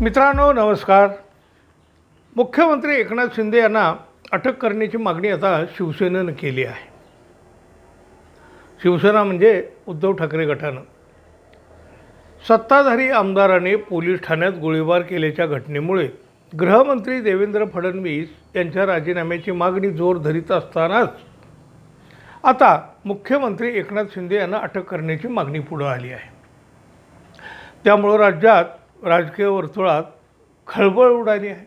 मित्रांनो नमस्कार. मुख्यमंत्री एकनाथ शिंदे यांना अटक करण्याची मागणी आता शिवसेनेनं केली आहे. शिवसेना म्हणजे उद्धव ठाकरे गटानं. सत्ताधारी आमदाराने पोलीस ठाण्यात गोळीबार केल्याच्या घटनेमुळे गृहमंत्री देवेंद्र फडणवीस यांच्या राजीनाम्याची मागणी जोर धरीत असतानाच आता मुख्यमंत्री एकनाथ शिंदे यांना अटक करण्याची मागणी पुढं आली आहे. त्यामुळं राज्यात राजकीय वर्तुळात खळबळ उडाली आहे.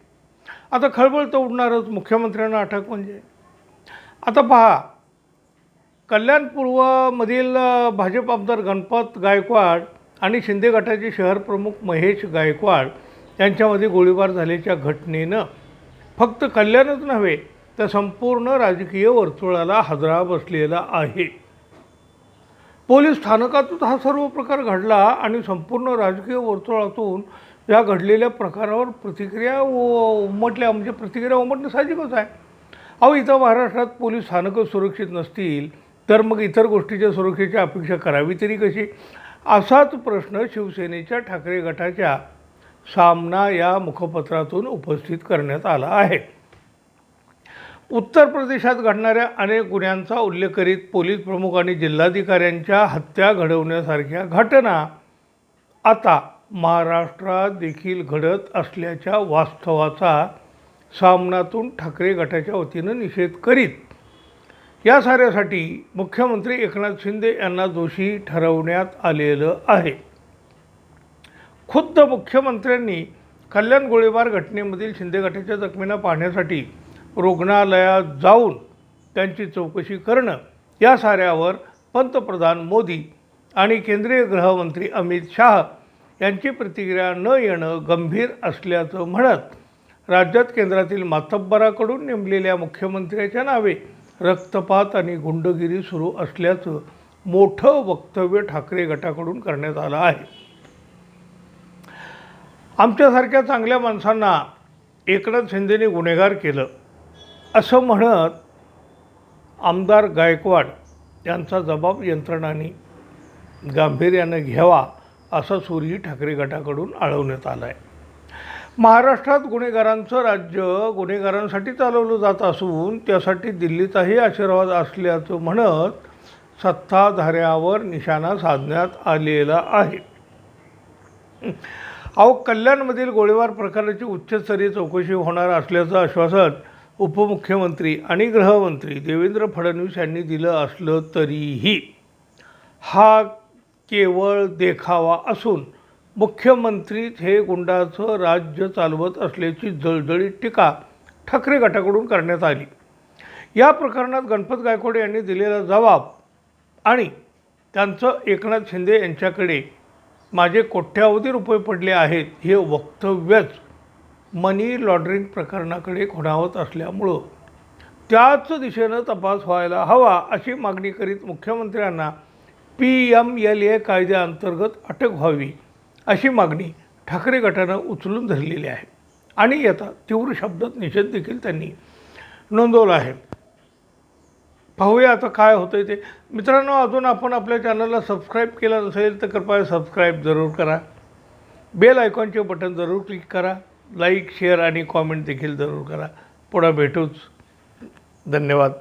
आता खळबळ तर उडणारच मुख्यमंत्र्यांना अटक म्हणजे. आता पहा कल्याणपूर्वमधील भाजप आमदार गणपत गायकवाड आणि शिंदे गटाचे शहर प्रमुख महेश गायकवाड यांच्यामध्ये गोळीबार झाल्याच्या घटनेनं फक्त कल्याणच नव्हे तर संपूर्ण राजकीय वर्तुळाला हादरा बसलेला आहे. पोलीस स्थानकातच हा सर्व प्रकार घडला आणि संपूर्ण राजकीय वर्तुळातून या घडलेल्या प्रकारावर प्रतिक्रिया व उमटल्या म्हणजे प्रतिक्रिया उमटणं साहजिकच आहे. अहो इथं महाराष्ट्रात पोलीस स्थानकं सुरक्षित नसतील तर मग इतर गोष्टीच्या सुरक्षेची अपेक्षा करावी तरी कशी? असाच प्रश्न शिवसेनेच्या ठाकरे गटाच्या सामना या मुखपत्रातून उपस्थित करण्यात आला आहे. उत्तर प्रदेशात घडणाऱ्या अनेक गुन्ह्यांचा उल्लेख करीत पोलीस प्रमुख आणि जिल्हाधिकाऱ्यांच्या हत्या घडवण्यासारख्या घटना आता महाराष्ट्रात देखील घडत असल्याच्या वास्तवाचा सामनातून ठाकरे गटाच्या वतीनं निषेध करीत. या साऱ्यासाठी मुख्यमंत्री एकनाथ शिंदे यांना दोषी ठरवण्यात आलेलं आहे. खुद्द मुख्यमंत्र्यांनी कल्याण गोळीबार घटनेमधील शिंदे गटाच्या जखमींना पाहण्यासाठी रुग्णालयात जाऊन त्यांची चौकशी करणं या साऱ्यावर पंतप्रधान मोदी आणि केंद्रीय गृहमंत्री अमित शाह यांची प्रतिक्रिया न येणं गंभीर असल्याचं म्हणत राज्यात केंद्रातील मातब्बराकडून नेमलेल्या मुख्यमंत्र्याच्या नावे रक्तपात आणि गुंडगिरी सुरू असल्याचं मोठं वक्तव्य ठाकरे गटाकडून करण्यात आलं आहे. आमच्यासारख्या चांगल्या माणसांना एकनाथ शिंदेने गुन्हेगार केलं. असं म्हणत आमदार गायकवाड यांचा जबाब यंत्रणांनी गांभीर्यानं घ्यावा असा सूरही ठाकरे गटाकडून आळवण्यात आला आहे महाराष्ट्रात गुन्हेगारांचं राज्य गुन्हेगारांसाठी चालवलं जात असून त्यासाठी दिल्लीचाही आशीर्वाद असल्याचं म्हणत सत्ताधाऱ्यावर निशाणा साधण्यात आलेला आहे. अहो कल्याणमधील गोळीबार प्रकाराची उच्चस्तरीय चौकशी होणार असल्याचं आश्वासन उपमुख्यमंत्री आणि गृहमंत्री देवेंद्र फडणवीस यांनी दिलं असलं तरीही हा केवळ देखावा असून मुख्यमंत्रीच हे गुंडाचं राज्य चालवत असल्याची जळजळीत टीका ठाकरे गटाकडून करण्यात आली. या प्रकरणात गणपत गायकवाड यांनी दिलेला जबाब आणि त्यांचं एकनाथ शिंदे यांच्याकडे माझे कोट्यावधी रुपये पडले आहेत हे वक्तव्यच मनी लॉन्ड्रिंग प्रकरणाकडे खुणावत असल्यामुळं त्याच दिशेनं तपास व्हायला हवा अशी मागणी करीत मुख्यमंत्र्यांना पी एम एल ए कायद्याअंतर्गत अटक व्हावी अशी मागणी ठाकरे गटानं उचलून धरलेली आहे. आणि याचा तीव्र शब्दात निषेध देखील त्यांनी नोंदवला आहे. पाहूया आता काय होतंय ते. मित्रांनो अजून आपण आपल्या चॅनलला सबस्क्राईब केलं नसेल तर कृपया सबस्क्राईब जरूर करा. बेल आयकॉनचे बटन जरूर क्लिक करा. लाईक शेअर आणि कॉमेंट देखील जरूर करा. पुढं भेटूच. धन्यवाद.